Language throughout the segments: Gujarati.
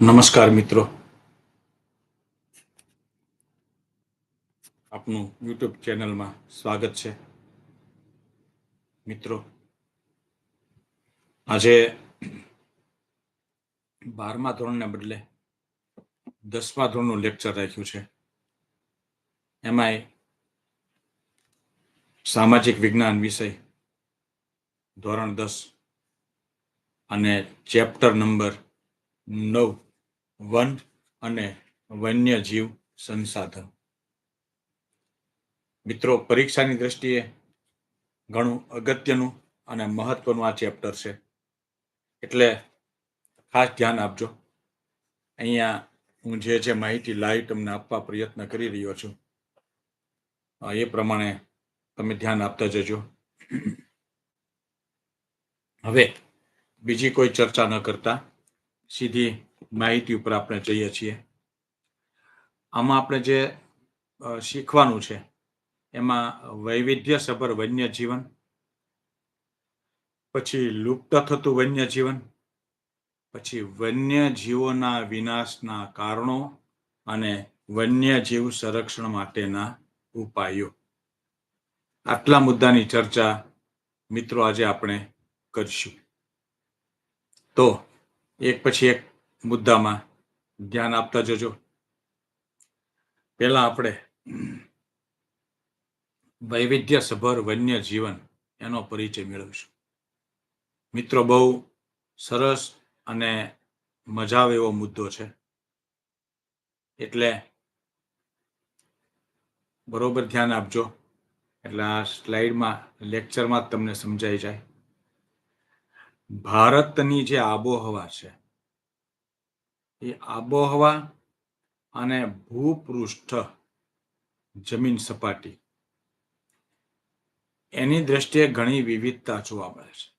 નમસ્કાર મિત્રો. આપનું યુટ્યુબ ચેનલમાં સ્વાગત છે. મિત્રો, આજે બારમા ધોરણને બદલે દસમા ધોરણનું લેક્ચર રાખ્યું છે. એમાંય સામાજિક વિજ્ઞાન વિષય, ધોરણ દસ અને ચેપ્ટર નંબર નવ વન અને વન્યજીવ સંસાધન. મિત્રો, પરીક્ષાની દ્રષ્ટિએ ઘણું અગત્યનું અને મહત્વનું આ ચેપ્ટર છે. એટલે ખાસ ધ્યાન આપજો. અહીંયા હું જે જે માહિતી લાઈવ તમને આપવા પ્રયત્ન કરી રહ્યો છું એ પ્રમાણે તમે ધ્યાન આપતા જજો. હવે બીજી કોઈ ચર્ચા ન કરતા, સીધી માહિતી ઉપર આપણે જઈએ છીએ. આમાં આપણે જે શીખવાનું છે, એમાં વૈવિધ્યસભર વન્ય જીવન પછી લુપ્ત થતું વન્ય જીવન પછી વન્ય જીવોના વિનાશના કારણો અને વન્યજીવ સંરક્ષણ માટેના ઉપાયો. આટલા મુદ્દાની ચર્ચા મિત્રો આજે આપણે કરીશું. તો, એક પછી એક મુદ્દામાં ધ્યાન આપતા જજો. પહેલા આપણે વૈવિધ્યસભર વન્ય જીવન એનો પરિચય મેળવીશું. મિત્રો, બહુ સરસ અને મજા આવે એવો મુદ્દો છે. એટલે બરોબર ધ્યાન આપજો. એટલે આ સ્લાઇડમાં, લેક્ચરમાં તમને સમજાઈ જાય. ભારતની જે આબોહવા છે એ આબોહવા અને ભૂપૃષ્ઠ જમીન સપાટી. એની દ્રષ્ટિએ ઘણી વિવિધતા જોવા મળે છે.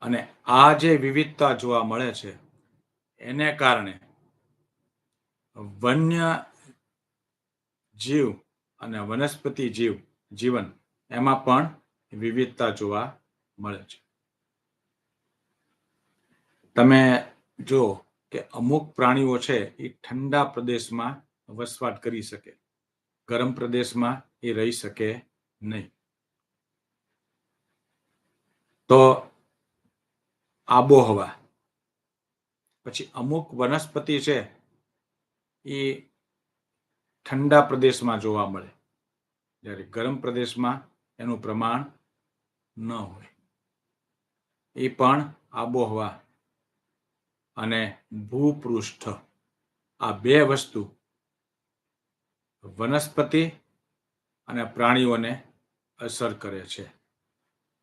અને આ જે વિવિધતા જોવા મળે છે, એને કારણે વન્ય જીવ અને વનસ્પતિ જીવ જીવન એમાં પણ વિવિધતા જોવા મળે છે. તમે જો કે અમુક પ્રાણીઓ છે એ ઠંડા પ્રદેશમાં વસવાટ કરી શકે. ગરમ પ્રદેશમાં એ રહી શકે નહીં. તો આબોહવા. પછી અમુક વનસ્પતિ છે એ ઠંડા પ્રદેશમાં જોવા મળે. જ્યારે ગરમ પ્રદેશમાં એનું પ્રમાણ ન હોય. એ પણ આબોહવા અને ભૂપૃષ્ઠ. આ બે વસ્તુ વનસ્પતિ અને પ્રાણીઓને અસર કરે છે.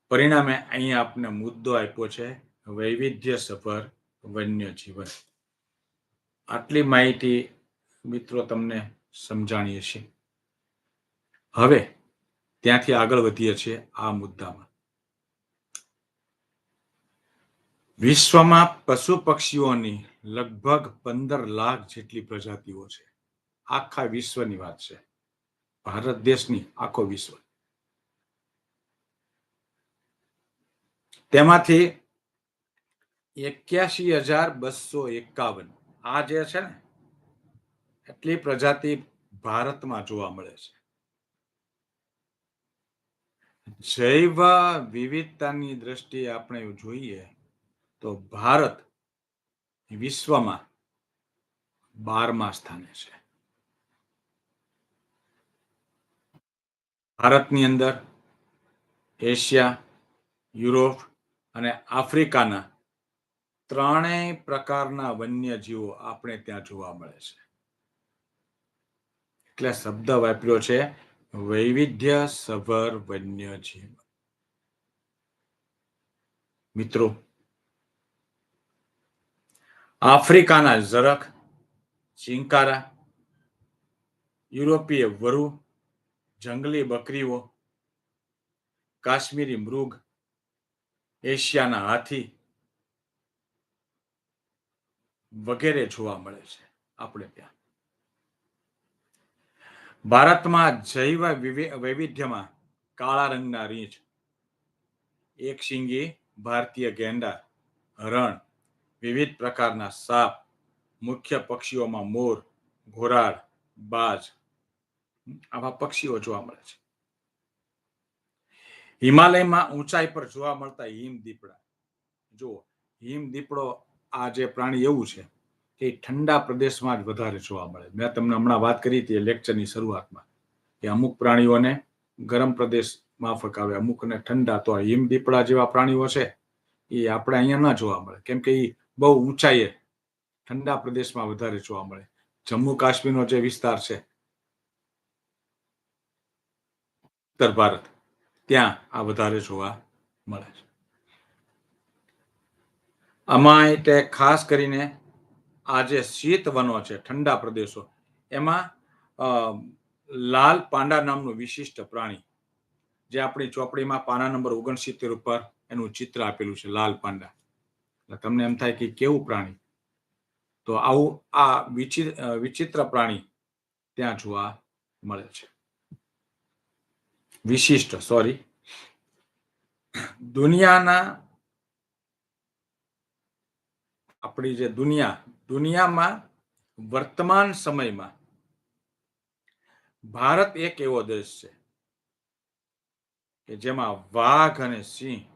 પરિણામે અહીં આપને મુદ્દો આપ્યો છે વૈવિધ્ય સભર વન્ય જીવન. આટલી માહિતી મિત્રો તમને સમજાણીએ છીએ. હવે ત્યાંથી આગળ વધીએ છીએ આ મુદ્દામાં. વિશ્વમાં પશુ પક્ષીઓની લગભગ પંદર લાખ જેટલી પ્રજાતિઓ છે. આખા વિશ્વની વાત છે. ભારત દેશની આખો વિશ્વ. તેમાંથી એક્યાસી હજાર બસો એકાવન આ જે છે ને, એટલી પ્રજાતિ ભારતમાં જોવા મળે છે. જૈવ વિવિધતાની દ્રષ્ટિએ આપણે જોઈએ તો ભારત વિશ્વમાં બારમા સ્થાને છે. ભારતની અંદર એશિયા, યુરોપ અને આફ્રિકાના ત્રણેય પ્રકારના વન્યજીવો આપણે ત્યાં જોવા મળે છે. એટલે શબ્દ વાપર્યો છે વૈવિધ્ય સભર વન્યજીવ. મિત્રો આફ્રિકાના ઝરખ, ચિંકારા, યુરોપીય વરુ, જંગલી બકરીઓ, કાશ્મીરી મૃગ, એશિયાના હાથી વગેરે જોવા મળે છે આપણે ત્યાં. ભારતમાં જૈવ વિવિ- વૈવિધ્યમાં કાળા રંગના રીંછ, એક શિંગી, ભારતીય ગેંડા હરણ વિવિધ પ્રકારના સાપ, મુખ્ય પક્ષીઓમાં મોર ઘોરાડ બાજ આવા પક્ષીઓ જોવા મળે છે. હિમાલયમાં ઊંચાઈ પર જોવા મળતા હિમ દીપડા. જુઓ, હિમ દીપડો આ જે પ્રાણી એવું છે કે ઠંડા પ્રદેશમાં જ વધારે જોવા મળે. મેં તમને હમણાં વાત કરી હતી લેક્ચરની શરૂઆતમાં કે અમુક પ્રાણીઓને ગરમ પ્રદેશમાં આવે અમુકને ઠંડા. તો હિમ દીપડા જેવા પ્રાણીઓ છે એ આપણે અહીંયા ના જોવા મળે. કેમ કે એ બહુ ઊંચાઈએ ઠંડા પ્રદેશમાં વધારે જોવા મળે. જમ્મુ કાશ્મીરનો જે વિસ્તાર છે, ઉત્તર ભારત, ત્યાં આ વધારે જોવા મળે છે. આમાં એટલે ખાસ કરીને આ જે શીત વનો છે, ઠંડા પ્રદેશો, એમાં લાલ પાંડા નામનું વિશિષ્ટ પ્રાણી જે આપણી ચોપડીમાં પાના નંબર ઓગણસિત્તેર ઉપર એનું ચિત્ર આપેલું છે, લાલ પાંડા. તમને એમ થાય કે કેવું પ્રાણી? તો આવું, આ વિચિ- વિચિત્ર પ્રાણી ત્યાં જોવા મળે છે. વિશિષ્ટ સોરી દુનિયાના, આપણી જે દુનિયા, દુનિયામાં વર્તમાન સમયમાં ભારત એક એવો દેશ છે કે જેમાં વાઘ અને સિંહ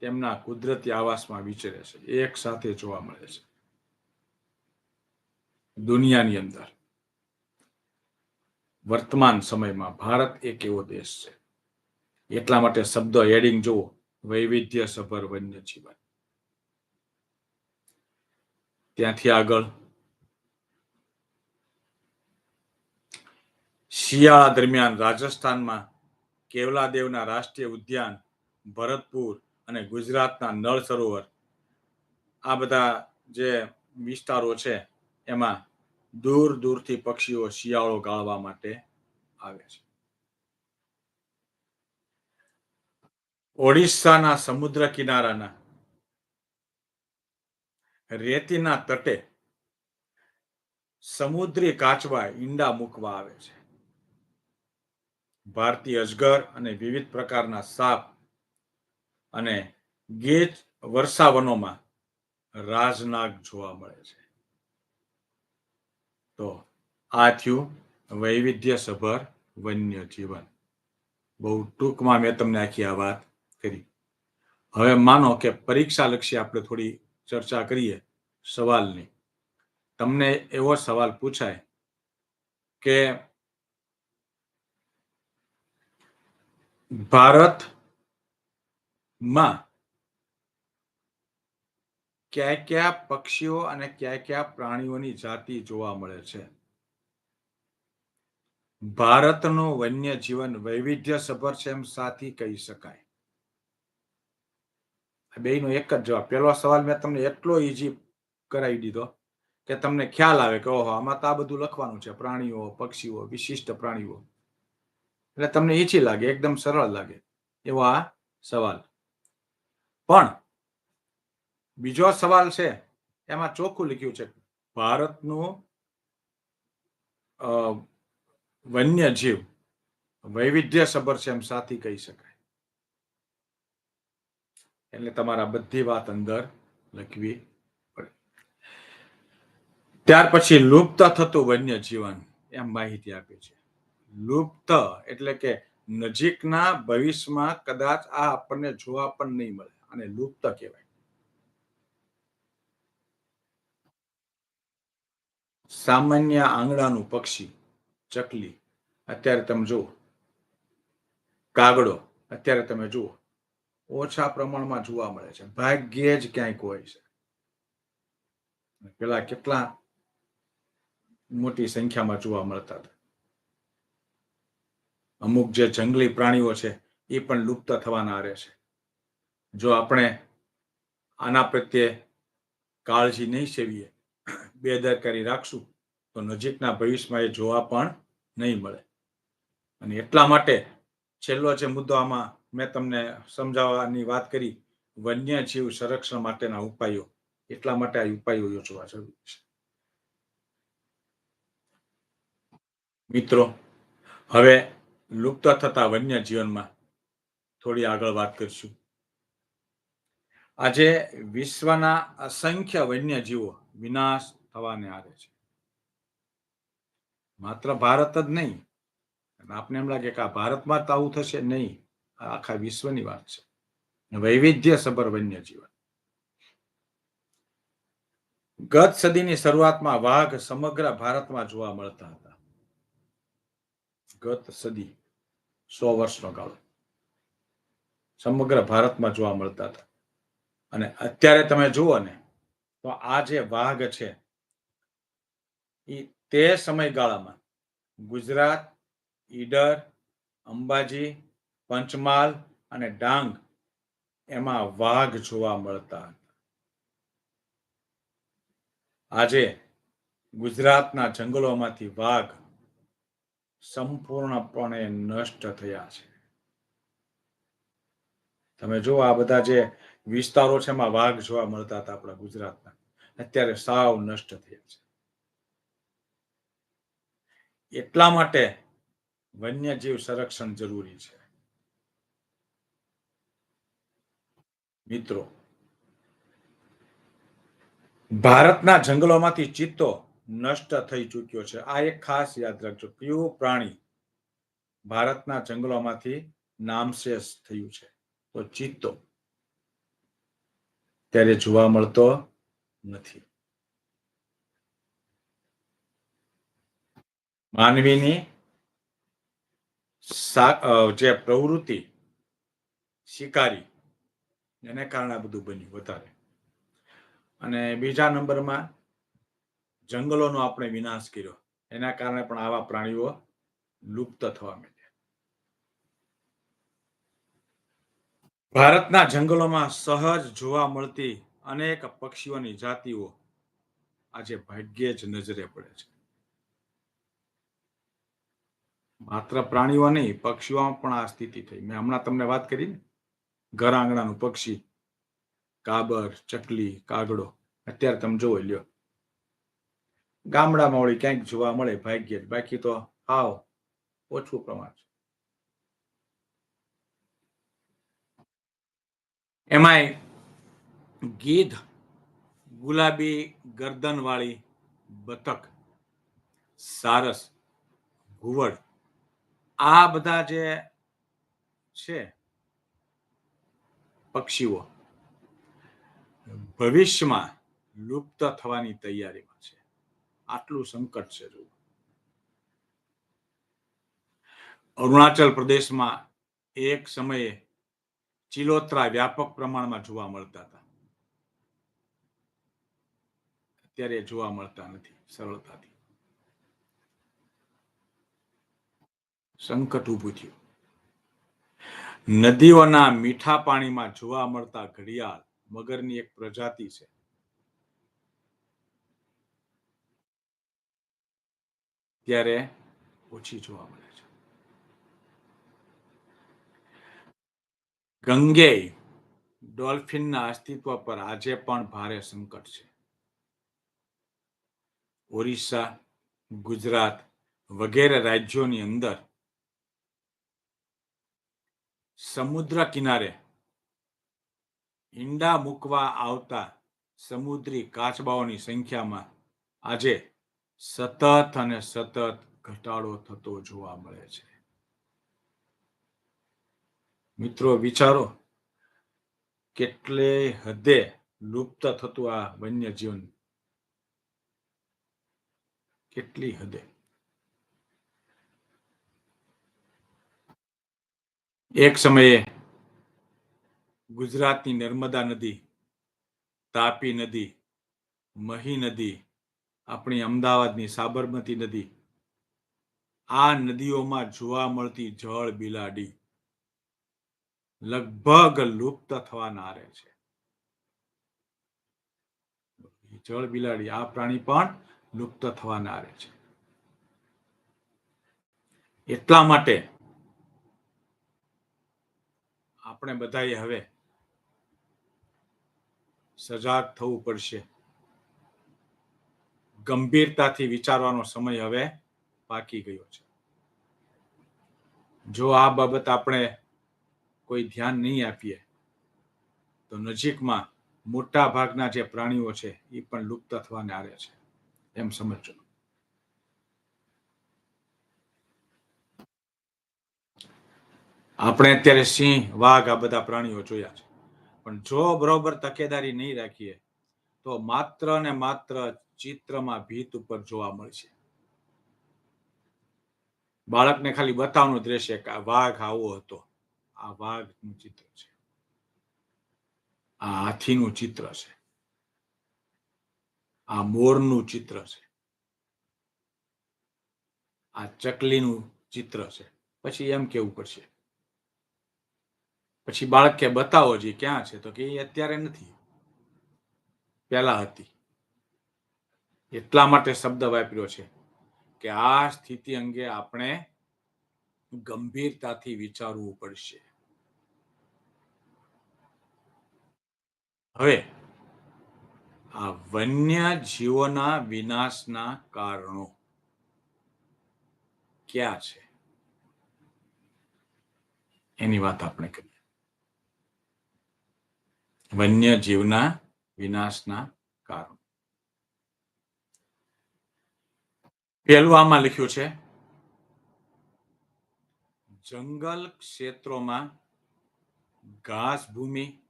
તેમના કુદરતી આવાસમાં વિચરે છે. એક સાથે જોવા મળે છે. દુનિયાની અંદર વર્તમાન સમયમાં ભારત એક એવો દેશ છે. એટલા માટે શબ્દ હેડિંગ જુઓ, વૈવિધ્ય સભર વન્ય જીવન ત્યાંથી આગળ શિયાળા દરમિયાન રાજસ્થાનમાં કેવલાદેવના રાષ્ટ્રીય ઉદ્યાન ભરતપુર અને ગુજરાતના નળ સરોવર, આ બધા જે વિસ્તારો છે, એમાં દૂર દૂરથી પક્ષીઓ શિયાળો ગાળવા માટે આવે છે. ઓડિશાના સમુદ્ર કિનારાના રેતીના તટે સમુદ્રી કાચવા ઈંડા મૂકવા આવે છે. ભારતીય અજગર અને વિવિધ પ્રકારના સાપ અને ગીચ વર્ષાવનોમાં રાજનાગ જોવા મળે છે. તો આ થયું વૈવિધ્યસભર વન્ય જીવન. બહુ ટૂંકમાં મેં તમને આખી આ વાત કરી. હવે માનો કે પરીક્ષા લક્ષી આપણે થોડી ચર્ચા કરીએ સવાલની. તમને એવો સવાલ પૂછાય કે ભારતમાં ક્યાં ક્યાં પક્ષીઓ અને ક્યાં ક્યાં પ્રાણીઓની જાતિ જોવા મળે છે? ભારતનું વન્ય જીવન વૈવિધ્ય સભર છે એમ સાથી કહી શકાય. બે નો એક જ જવાબ. પેલો સવાલ મેં તમને એટલો ઈઝી કરાવી દીધો કે તમને ખ્યાલ આવે કે ઓહો, આમાં તો આ બધું લખવાનું છે. પ્રાણીઓ, પક્ષીઓ, વિશિષ્ટ પ્રાણીઓ. એટલે તમને ઈચી લાગે, એકદમ સરળ લાગે એવો આ સવાલ. પણ બીજો સવાલ છે, એમાં ચોખ્ખું લખ્યું છે, ભારતનું વન્ય જીવ વૈવિધ્ય સભર છે એમ સાથી કહી શકાય. એટલે તમારા બધી વાત અંદર લખવી પડે. ત્યાર પછી લુપ્ત થતું વન્ય જીવન એમ માહિતી આપે છે. લુપ્ત એટલે કે નજીકના ભવિષ્યમાં કદાચ આ આપણને જોવા પણ નહીં મળે. અને લુપ્ત કહેવાય. સામાન્ય આંગણાનું પક્ષી, ચકલી, અત્યારે તમે જુઓ. કાગડો, અત્યારે તમે જુઓ. ઓછા પ્રમાણમાં જોવા મળે છે. ભાગ્યે જ ક્યાંક હોય છે. પેલા કેટલા મોટી સંખ્યામાં જોવા મળતા હતા. અમુક જે જંગલી પ્રાણીઓ છે, એ પણ લુપ્ત થવાના આરે છે. જો આપણે આના પ્રત્યે કાળજી નહીં સેવીએ, બેદરકારી રાખશું, તો નજીકના ભવિષ્યમાં એ જોવા પણ નહીં મળે. અને એટલા માટે છેલ્લો જે મુદ્દો આમાં મેં તમને સમજાવવાની વાત કરી, વન્યજીવ સંરક્ષણ માટેના ઉપાયો. એટલા માટે આ ઉપાયો યોજવા જરૂરી છે. મિત્રો, હવે લુપ્ત થતા વન્ય જીવનમાં થોડી આગળ વાત કરીશું. આજે વિશ્વના અસંખ્ય વન્યજીવો વિનાશ થવાને આરે છે. માત્ર ભારત જ નહીં આપને એમ લાગે કે આ ભારતમાં જ આવું થશે નહીં આખા વિશ્વની વાત છે. વૈવિધ્ય સભર વન્યજીવન. ગત સદીની શરૂઆતમાં વાઘ સમગ્ર ભારતમાં જોવા મળતા હતા. ગત સદી સો વર્ષનો ગાળો. સમગ્ર ભારતમાં જોવા મળતા હતા. અને અત્યારે તમે જુઓ ને, તો આ જે વાઘ છે એ તે સમયગાળામાં ગુજરાત, ઈડર, અંબાજી, પંચમહાલ અને ડાંગ એમાં વાઘ જોવા મળતા હતા. આજે ગુજરાતના જંગલોમાંથી વાઘ સંપૂર્ણપણે નષ્ટ થયા છે. તમે જો આ બધા જે વિસ્તારો છે એમાં વાઘ જોવા મળતા હતા આપણા ગુજરાતના. અત્યારે સાવ નષ્ટ થયા છે. એટલા માટે વન્યજીવ સંરક્ષણ જરૂરી છે. મિત્રો, ભારતના જંગલોમાંથી ચિત્તો નષ્ટ થઈ ચૂક્યો છે. આ એક ખાસ યાદ રાખજો. કયું પ્રાણી ભારતના જંગલોમાંથી નામશેષ થયું છે. તો ચિત્તો ત્યારે જોવા મળતો નથી. માનવીની જે પ્રવૃત્તિ શિકારી, એને કારણે બધું બન્યું વધારે. અને બીજા નંબરમાં જંગલોનો આપણે વિનાશ કર્યો. એના કારણે પણ આવા પ્રાણીઓ લુપ્ત થવા માંડ્યા. ભારતના જંગલોમાં સહજ જોવા મળતી અનેક પક્ષીઓની જાતિઓ આજે ભાગ્યે જ નજરે પડે છે. માત્ર પ્રાણીઓ નહીં પક્ષીઓમાં પણ આ સ્થિતિ થઈ. મેં હમણાં તમને વાત કરી ને ઘર આંગણાનું પક્ષી, કાબર, ચકલી, કાગડો, અત્યારે તમે જોવો લ્યો. ગામડામાં વળી ક્યાંક જોવા મળે, ભાગ્ય બાકી તો હાવ ઓછું પ્રમાણ છે. એમાંય ગીધ, ગુલાબી ગરદન વાળી બતક, સારસ, ઘુવડ, આ બધા જે છે પક્ષીઓ ભવિષ્યમાં લુપ્ત થવાની તૈયારીમાં છે. આટલું સંકટ છે જો અરુણાચલ પ્રદેશમાં એક સમયે ચિલોત્રા વ્યાપક પ્રમાણમાં જોવા મળતા હતા. અત્યારે જોવા મળતા નથી, સરળતાથી. સંકટ ઊભું થયું. નદીઓના મીઠા પાણીમાં જોવા મળતા ઘડિયાળ મગરની એક પ્રજાતિ છે. ત્યારે ઓછી જોવા મળે. છે ગંગે ડોલ્ફિનના અસ્તિત્વ પર આજે પણ ભારે સંકટ છે. ઓરિસ્સા, ગુજરાત વગેરે રાજ્યોની અંદર સમુદ્ર કિનારે ઈંડા મૂકવા આવતા સમુદ્રી કાચબાઓની સંખ્યામાં આજે સતત અને સતત ઘટાડો થતો જોવા મળે છે. મિત્રો, વિચારો. કેટલે હદે લુપ્ત થતું આ વન્ય જીવન કેટલી હદે? એક સમયે ગુજરાતની નર્મદા નદી, તાપી નદી, મહી નદી, આપણી અમદાવાદની સાબરમતી નદી, આ નદીઓમાં જોવા મળતી જળ બિલાડી. લગભગ લુપ્ત થવાના રહે છે. જળ બિલાડી, આ પ્રાણી પણ લુપ્ત થવાના રહે છે. એટલા માટે આપણે બધાએ હવે સજાગ થવું પડશે. ગંભીરતાથી વિચારવાનો સમય હવે પાકી ગયો છે. જો આ બાબત આપણે કોઈ ધ્યાન નહીં આપીએ, તો નજીકમાં મોટા ભાગના જે પ્રાણીઓ છે, એ પણ લુપ્ત થવાને આરે છે. એમ સમજો આપણે અત્યારે સિંહ, વાઘ આ બધા પ્રાણીઓ જોયા છે. પણ જો બરોબર તકેદારી નહીં રાખીએ, તો માત્ર ને માત્ર ચિત્રમાં ભીત ઉપર જોવા મળશે. બાળકને ખાલી બતાવવાનું દ્રશ્ય કે વાઘ આવો હતો. આ વાઘનું ચિત્ર છે. આ હાથીનું ચિત્ર છે. આ મોરનું ચિત્ર છે. આ ચકલીનું ચિત્ર છે. પછી એમ કેવું પડશે? પછી બાળક કે બતાવો જે ક્યાં છે તો કે એ અત્યારે નથી. પેલા હતી. એટલા માટે શબ્દ વાપર્યો છે કે આ સ્થિતિ અંગે આપણે ગંભીરતાથી વિચારવું પડશે. હવે, આ વન્ય જીવોના વિનાશના કારણો ક્યાં છે? એની વાત આપણે કરીએ. વન્ય જીવના વિનાશના કારણો. પહેલું આમાં લખ્યું છે જંગલ ક્ષેત્રોમાં ઘાસભૂમિ,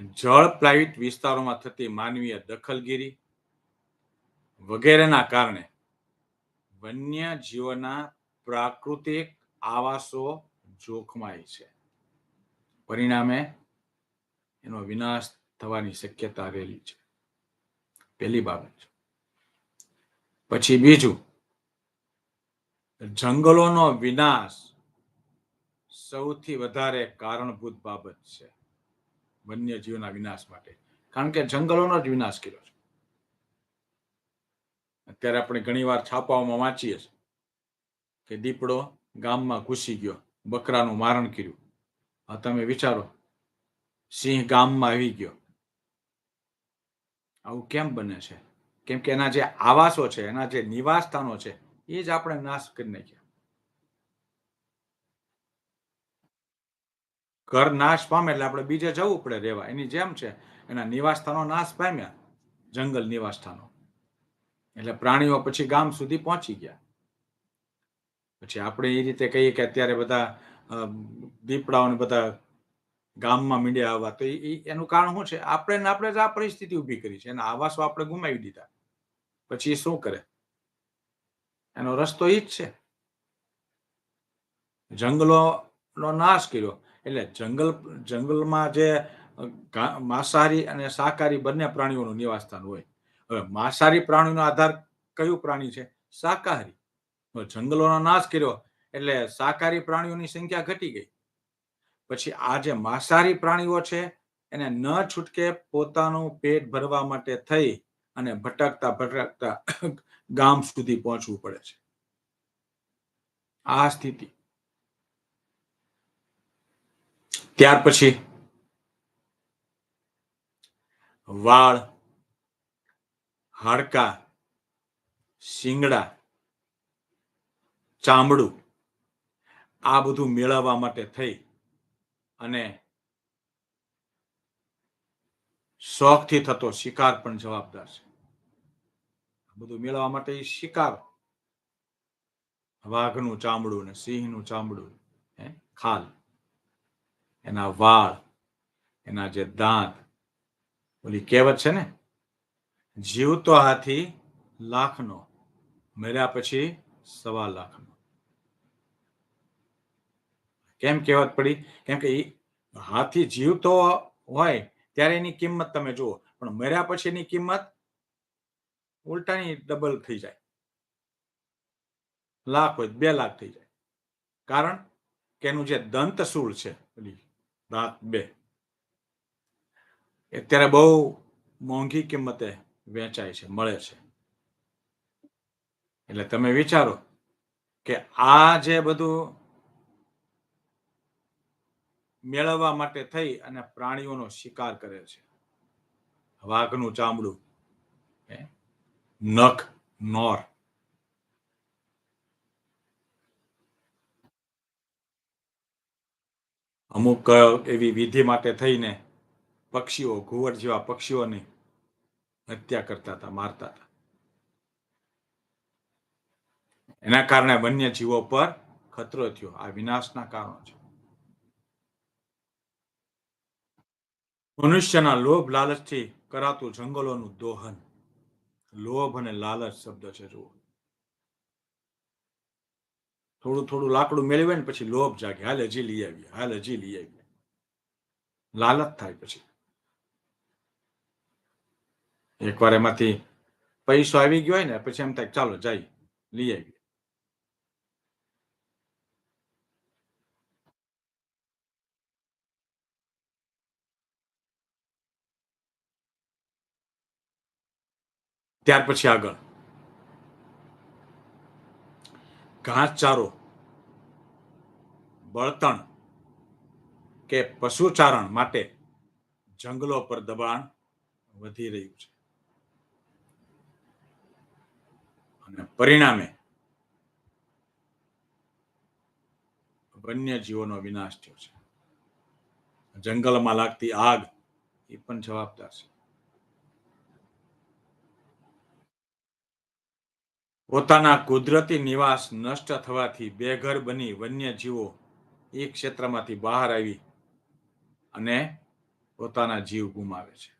જળપ્લાવિત જળ પ્લાવિત વિસ્તારોમાં થતી માનવીય દખલગીરી વગેરેના કારણે વન્ય જીવોના પ્રાકૃતિક આવાસો જોખમાય છે. પરિણામે એનો વિનાશ થવાની શક્યતા રહેલી છે. પહેલી બાબત. પછી બીજું જંગલોનો વિનાશ સૌથી વધારે કારણભૂત બાબત છે વન્ય જીવના વિનાશ માટે. કારણ કે જંગલોનો જ વિનાશ કર્યો છે. અત્યારે આપણે ઘણીવાર છાપાઓમાં વાંચીએ છીએ કે દીપડો ગામમાં ઘૂસી ગયો, બકરાનું મારણ કર્યું. આ તમે વિચારો, સિંહ ગામમાં આવી ગયો. આવું કેમ બને છે? કેમ કે એના જે આવાસો છે, એના જે નિવાસ સ્થાનો છે એ જ આપણે નાશ કરી નાખ્યા. ઘર નાશ પામે એટલે આપણે બીજે જવું પડે રહેવા. એની જેમ છે, એના નિવાસ સ્થાનો નાશ પામ્યા. જંગલ નિવાસ સ્થાનો એટલે પ્રાણીઓ પછી ગામ સુધી પહોંચી ગયા. પછી આપણે એ રીતે કહીએ કે અત્યારે બધા દીપડાઓને બધા ગામમાં મીડિયા આવવા. તો એ એનું કારણ શું છે? આપણે આપણે જ આ પરિસ્થિતિ ઊભી કરી છે. એના આવાસો આપણે ગુમાવી દીધા. પછી એ શું કરે? એનો રસ્તો એ જ છે. જંગલોનો નાશ કર્યો. એટલે જંગલ, જંગલમાં જે માંસાહારી અને શાકાહારી બંને પ્રાણીઓનું નિવાસસ્થાન હોય. હવે માંસાહારી પ્રાણીનો આધાર કયું પ્રાણી છે? શાકાહારી. જંગલોનો નાશ કર્યો એટલે શાકાહારી પ્રાણીઓની સંખ્યા ઘટી ગઈ. પછી આ જે માંસાહારી પ્રાણીઓ છે, એને ન છૂટકે પોતાનું પેટ ભરવા માટે થઈ અને ભટકતા ભટકતા ગામ સુધી પહોંચવું પડે છે. આ સ્થિતિ. ત્યાર પછી વાળ, હાડકા, શિંગડા, ચામડું આ બધું મેળવવા માટે થઈ અને શોખથી થતો શિકાર પણ જવાબદાર છે. બધું મેળવવા માટે શિકાર. વાઘનું ચામડું ને સિંહનું ચામડું, હે? ખાલ. એના વાળ, એના જે દાંત, ઓલી કહેવત છે ને? જીવતો હાથી લાખનો, મર્યા પછી સવા લાખનો. કેમ કહેવત પડી? કેમ કે હાથી જીવતો હોય ત્યારે એની કિંમત તમે જુઓ, પણ મર્યા પછી એની કિંમત ઉલટાની ડબલ થઈ જાય. લાખ હોય બે લાખ થઈ જાય. કારણ કે એનું જે દંત સૂળ છે દાંત બે અત્યારે બહુ મોંઘી કિંમતે વેચાય છે, મળે છે. એટલે તમે વિચારો કે આ જે બધું મેળવવા માટે થઈ અને પ્રાણીઓનો શિકાર કરે છે. વાઘનું ચામડું નખ નોર અમુક એવી વિધિ માટે થઈને પક્ષીઓ, ઘુવર જેવા પક્ષીઓની હત્યા કરતા હતા, મારતા હતા. એના કારણે વન્ય જીવો પર ખતરો થયો, આ વિનાશના કારણો છે. મનુષ્યના લોભ લાલચથી કરાતું જંગલોનું દોહન. લોભ અને લાલચ શબ્દ છે, જુઓ. થોડું થોડું લાકડું મેળવે ને પછી લોભ જાગે. હાલ હજી લઈ આવીએ, હાલ હજી લઈ આવીએ. લાલચ થાય પછી. એકવાર એમાંથી પૈસો આવી ગયો હોય ને, પછી એમ થાય ચાલો જાય લઈ આવીએ. ત્યાર પછી આગળ. ઘાસચારો બળતણ કે પશુચારણ માટે જંગલો પર દબાણ વધી રહ્યું છે. અને પરિણામે વન્ય જીવોનો વિનાશ થયો છે. જંગલમાં લાગતી આગ એ પણ જવાબદાર છે. પોતાના કુદરતી નિવાસ નષ્ટ થવાથી બેઘર બની વન્ય જીવો એક ક્ષેત્રમાંથી બહાર આવી અને પોતાના જીવ ગુમાવે છે.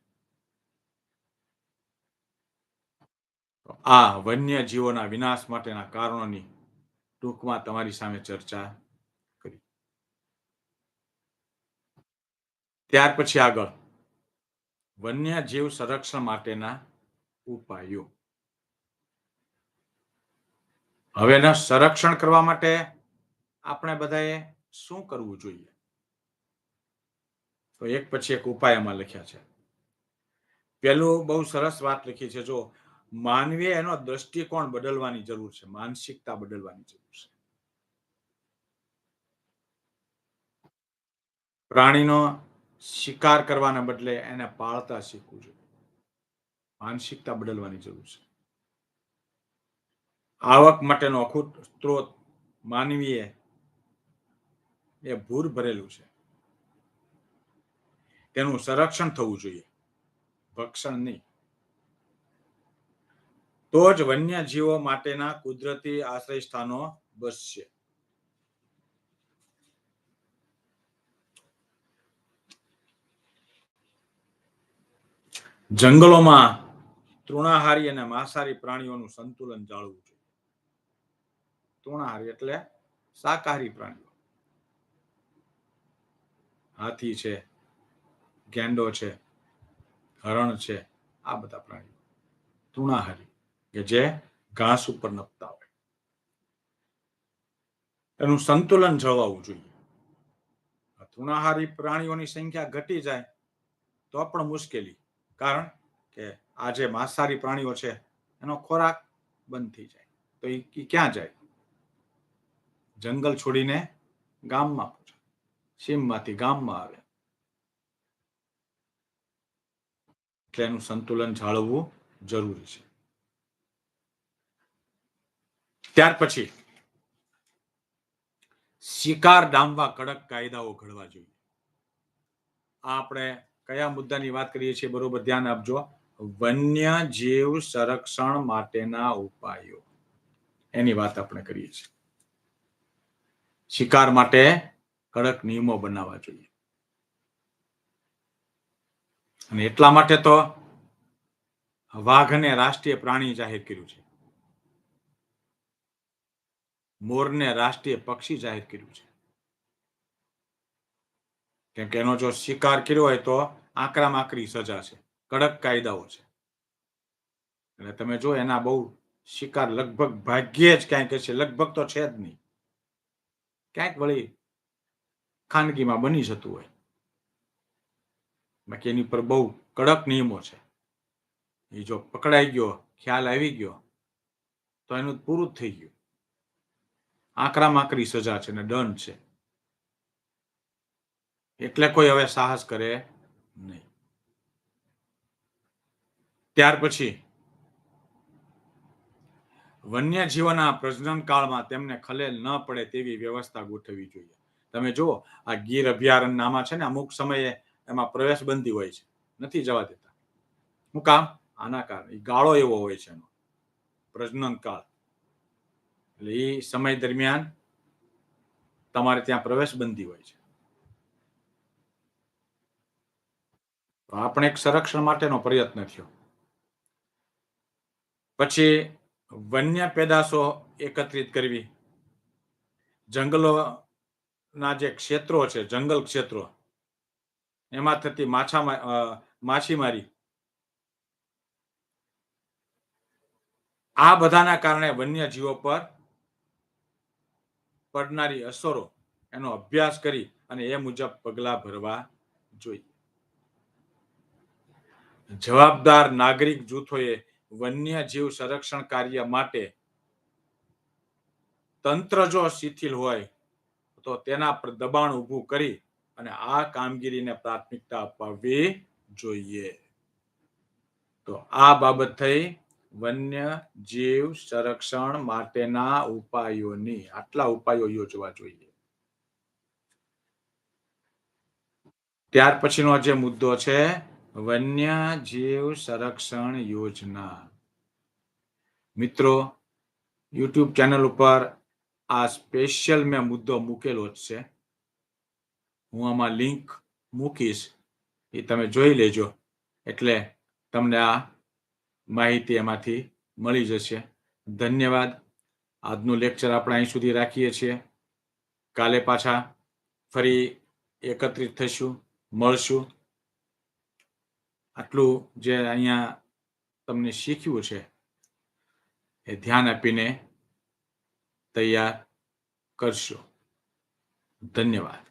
આ વન્ય જીવોના વિનાશ માટેના કારણોની ટૂંકમાં તમારી સામે ચર્ચા કરી. ત્યાર પછી આગળ વન્ય જીવ સંરક્ષણ માટેના ઉપાયો. હવે એના સંરક્ષણ કરવા માટે આપણે બધાએ શું કરવું જોઈએ? તો એક પછી એક ઉપાય એમાં લખ્યા છે. પેલું બહુ સરસ વાત લખી છે. જો માનવીએ એનો દ્રષ્ટિકોણ બદલવાની જરૂર છે. માનસિકતા બદલવાની જરૂર છે. પ્રાણીનો શિકાર કરવાના બદલે એને પાળતા શીખવું જોઈએ. માનસિકતા બદલવાની જરૂર છે. આવક માટેનો અખૂટ સ્ત્રોત માનવીએ એ ભૂર ભરેલું છે. તેનું સંરક્ષણ થવું જોઈએ. ભક્ષણ નહીં. તો જ વન્ય જીવો માટેના કુદરતી આશ્રય સ્થાનો બસશે. જંગલોમાં તૃણાહારી અને માંસાહારી પ્રાણીઓનું સંતુલન જાળવવું તૃણાહારી એટલે શાકાહારી પ્રાણીઓ. હાથી છે, ગેંડો છે, હરણ છે, આ બધા પ્રાણીઓ. તૃણાહારી, કે જે ઘાસ ઉપર નપતા હોય. એનું સંતુલન જળવાવું જોઈએ. તૃણાહારી પ્રાણીઓની સંખ્યા ઘટી જાય, તો પણ મુશ્કેલી. કારણ કે આ જે માંસાહારી પ્રાણીઓ છે, એનો ખોરાક બંધ થઈ જાય. તો એ ક્યાં જાય? જંગલ છોડીને ગામમાં પહોંચે. સીમમાંથી ગામમાં આવે. એટલે એનું સંતુલન જાળવવું જરૂરી છે. ત્યાર પછી શિકાર ડામવા કડક કાયદાઓ ઘડવા જોઈએ. આ આપણે કયા મુદ્દાની વાત કરીએ છીએ બરોબર ધ્યાન આપજો. વન્ય જીવ સંરક્ષણ માટેના ઉપાયો. એની વાત આપણે કરીએ છીએ. શિકાર માટે કડક નિયમો બનાવવા જોઈએ. અને એટલા માટે તો વાઘને રાષ્ટ્રીય પ્રાણી જાહેર કર્યું છે. મોરને રાષ્ટ્રીય પક્ષી જાહેર કર્યું છે. કેમ કે એનો જો શિકાર કર્યો હોય તો આકરામાં આકરી સજા છે. કડક કાયદાઓ છે. એટલે તમે જો એના બહુ શિકાર લગભગ ભાગ્યે જ ક્યાંક છે. લગભગ તો છે જ નહીં. ક્યાંક વળી ખાનગીમાં બની જતું હોય. બાકી એની પર બહુ કડક નિયમો છે. એ જો પકડાઈ ગયો, ખ્યાલ આવી ગયો, તો એનું પૂરું થઈ ગયું. આકરા માકરી સજા છે ને દંડ છે. એટલે કોઈ હવે સાહસ કરે નહીં. ત્યાર પછી વન્ય જીવોના પ્રજનન કાળમાં તેમને ખલેલ ન પડે તેવી વ્યવસ્થા ગોઠવવી જોઈએ. તમે જુઓ, આ ગીર અભયારણ્યમાં છે ને, અમુક સમયે એમાં પ્રવેશ બંધી હોય છે. નથી જવા દેતા. હું કામ? આના કારણે. ગાળો એવો હોય છે એનો. પ્રજનન કાળ. એટલે એ સમય દરમિયાન તમારે ત્યાં પ્રવેશ બંધી હોય છે. તો આપણે એક સંરક્ષણ માટેનો પ્રયત્ન થયો. પછી વન્ય પેદાશો એકત્રિત કરવી. જંગલોના જે ક્ષેત્રો છે, જંગલ ક્ષેત્રો, એમાં થતી માછા માછીમારી. આ બધાના કારણે વન્યજીવો પર પડનારી અસરો એનો અભ્યાસ કરી અને એ મુજબ પગલાં ભરવા જોઈએ. જવાબદાર નાગરિક જૂથોએ વન્યજીવ સંરક્ષણ કાર્ય માટે તંત્ર જો શિથિલ હોય, તો તેના પર દબાણ ઊભું કરી અને આ કામગીરીને પ્રાથમિકતા અપાવવી જોઈએ. તો આ બાબત થઈ વન્ય જીવ સંરક્ષણ માટેના ઉપાયોની. આટલા ઉપાયો યોજવા જોઈએ. ત્યાર પછીનો જે મુદ્દો છે વન્ય જીવ સંરક્ષણ યોજના. મિત્રો, યુટ્યુબ ચેનલ ઉપર આ સ્પેશિયલ મેં મુદ્દો મૂકેલો જ છે. હું આમાં લિંક મૂકીશ. એ તમે જોઈ લેજો. એટલે તમને આ માહિતી એમાંથી મળી જશે. ધન્યવાદ. આજનું લેક્ચર આપણે અહીં સુધી રાખીએ છીએ. કાલે પાછા ફરી એકત્રિત થઈશું, મળશું. આટલું જે અહીંયા તમને શીખ્યું છે એ ધ્યાન આપીને તૈયાર કરશો. ધન્યવાદ.